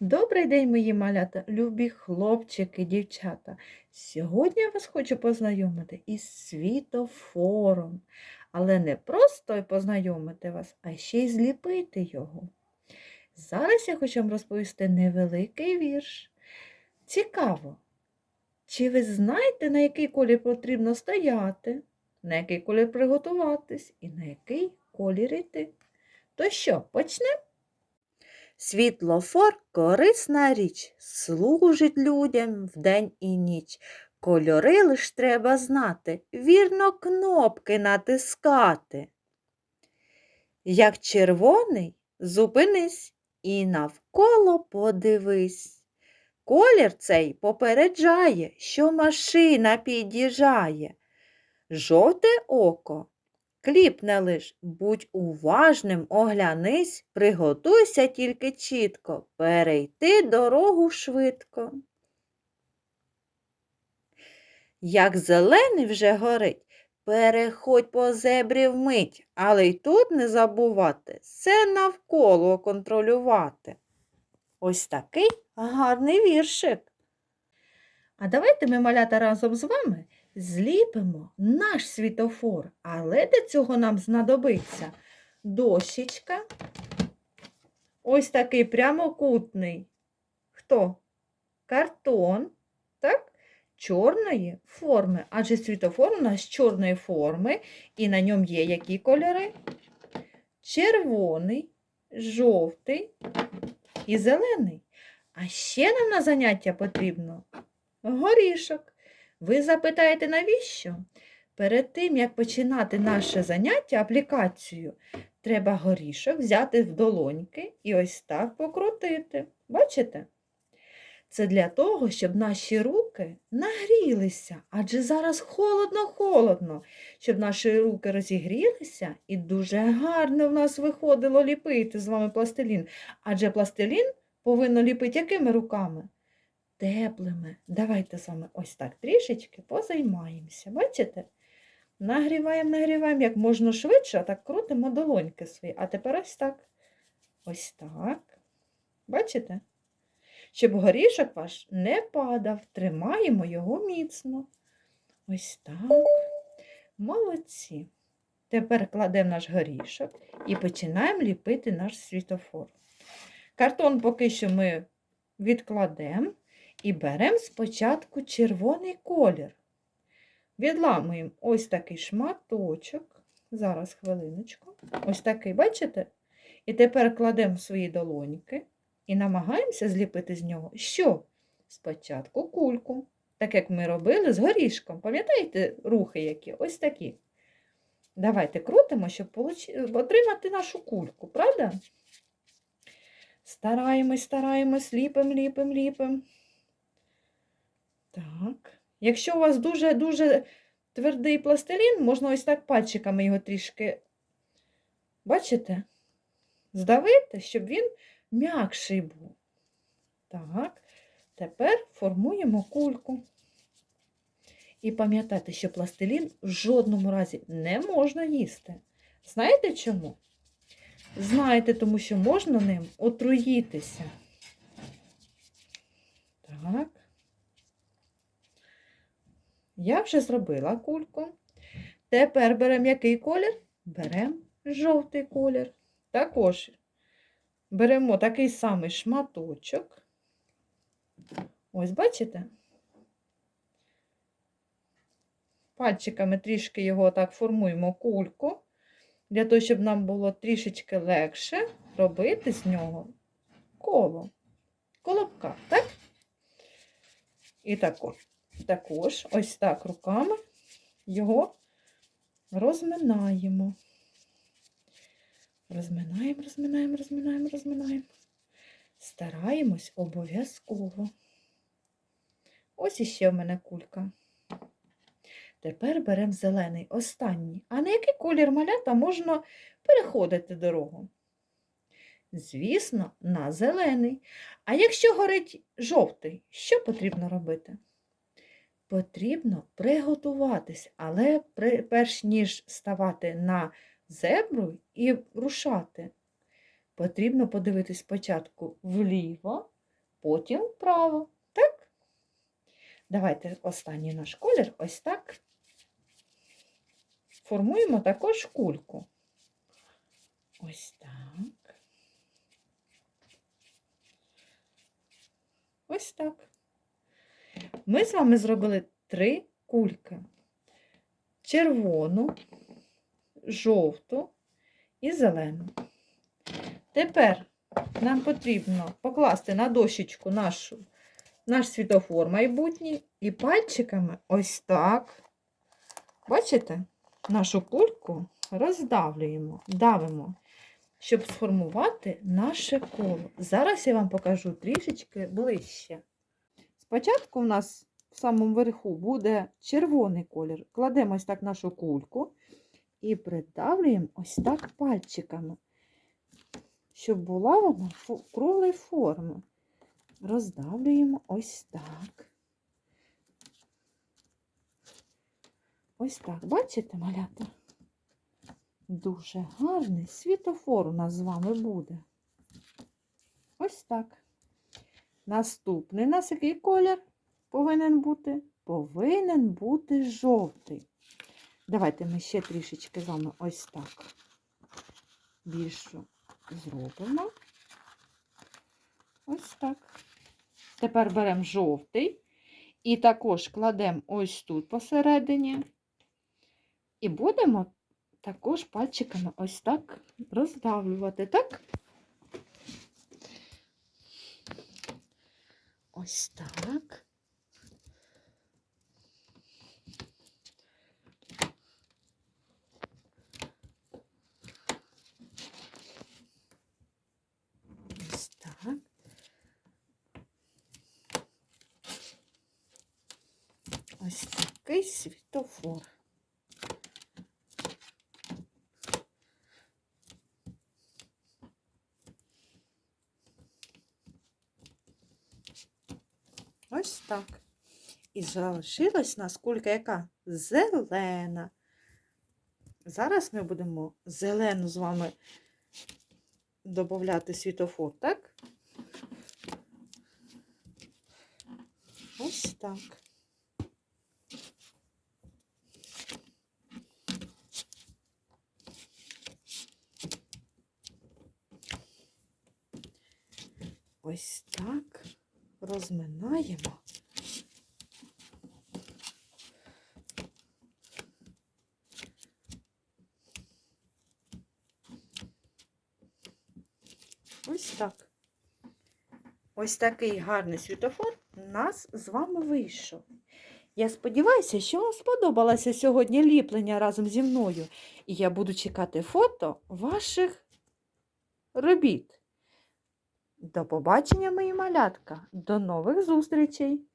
Добрий день, мої малята, любі хлопчики, дівчата. Сьогодні я вас хочу познайомити із світофором, але не просто познайомити вас, а ще й зліпити його. Зараз я хочу вам розповісти невеликий вірш. Цікаво, чи ви знаєте, на який колір потрібно стояти, на який колір приготуватись і на який колір йти? То що, почнемо? Світлофор корисна річ, служить людям вдень і ніч. Кольори лиш треба знати, вірно кнопки натискати. Як червоний, зупинись і навколо подивись. Колір цей попереджає, що машина під'їжджає. Жовте око Кліпне лиш, будь уважним, оглянись, приготуйся тільки чітко, перейти дорогу швидко. Як зелений вже горить, переходь по зебрі вмить, але й тут не забувати все навколо контролювати. Ось такий гарний віршик. А давайте ми, малята, разом з вами зліпимо наш світофор, але для цього нам знадобиться дощечка, ось такий прямокутний. Хто? Картон, так? Чорної форми, адже світофор у нас чорної форми, і на ньому є які кольори? Червоний, жовтий і зелений. А ще нам на заняття потрібно горішок. Ви запитаєте, навіщо? Перед тим, як починати наше заняття, аплікацію, треба горішок взяти в долоньки і ось так покрутити. Бачите? Це для того, щоб наші руки нагрілися, адже зараз холодно-холодно, щоб наші руки розігрілися і дуже гарно в нас виходило ліпити з вами пластилін. Адже пластилін повинно ліпити якими руками? Теплими. Давайте з вами ось так трішечки позаймаємося. Бачите? Нагріваємо, нагріваємо як можна швидше, так крутимо долоньки свої. А тепер ось так. Ось так. Бачите? Щоб горішок ваш не падав, тримаємо його міцно. Ось так. Молодці. Тепер кладемо наш горішок і починаємо ліпити наш світофор. Картон поки що ми відкладемо. І беремо спочатку червоний колір. Відламуємо ось такий шматочок. Зараз хвилиночку. Ось такий, бачите? І тепер кладемо свої долоньки і намагаємося зліпити з нього що? Спочатку кульку. Так як ми робили з горішком. Пам'ятаєте рухи які? Ось такі. Давайте крутимо, щоб отримати нашу кульку, правда? Стараємось, стараємось, ліпимо, ліпимо, ліпимо. Так. Якщо у вас дуже-дуже твердий пластилін, можна ось так пальчиками його трішки, бачите, здавити, щоб він м'якший був. Так, тепер формуємо кульку. І пам'ятайте, що пластилін в жодному разі не можна їсти. Знаєте чому? Знаєте, тому що можна ним отруїтися. Так. Я вже зробила кульку. Тепер беремо який колір? Беремо жовтий колір. Також беремо такий самий шматочок. Ось, бачите? Пальчиками трішки його так формуємо кульку, для того, щоб нам було трішечки легше робити з нього коло, колобка, так? І також також ось так руками його розминаємо. Розминаємо, розминаємо, розминаємо, розминаємо. Стараємось обов'язково. Ось іще в мене кулька. Тепер беремо зелений, останній. А на який колір малята можна переходити дорогу? Звісно, на зелений. А якщо горить жовтий, що потрібно робити? Потрібно приготуватись, але перш ніж ставати на зебру і рушати, потрібно подивитись спочатку вліво, потім вправо. Так? Давайте останній наш колір ось так. Формуємо також кульку. Ось так. Ось так. Ми з вами зробили три кульки: червону, жовту і зелену. Тепер нам потрібно покласти на дощечку нашу, наш світофор майбутній і пальчиками ось так. Бачите? Нашу кульку роздавлюємо, давимо, щоб сформувати наше коло. Зараз я вам покажу трішечки ближче. Спочатку в нас в самому верху буде червоний колір. Кладемо ось так нашу кульку і придавлюємо ось так пальчиками, щоб була вона круглої форми. Роздавлюємо ось так. Ось так, бачите, малята? Дуже гарний світофор у нас з вами буде. Ось так. Наступний у нас який колір повинен бути? Повинен бути жовтий. Давайте ми ще трішечки з вами ось так більшу зробимо. Ось так. Тепер беремо жовтий і також кладемо ось тут посередині. І будемо також пальчиками ось так роздавлювати, так? Ось так. Ось так. Ось такий світофор. Ось так. І залишилась нас кулька яка? Зелена. Зараз ми будемо зелену з вами додати світофор, так? Ось так. Ось так розминаємо. Ось так. Ось такий гарний світофор у нас з вами вийшов. Я сподіваюся, що вам сподобалося сьогодні ліплення разом зі мною. І я буду чекати фото ваших робіт. До побачення, мої малятка. До нових зустрічей!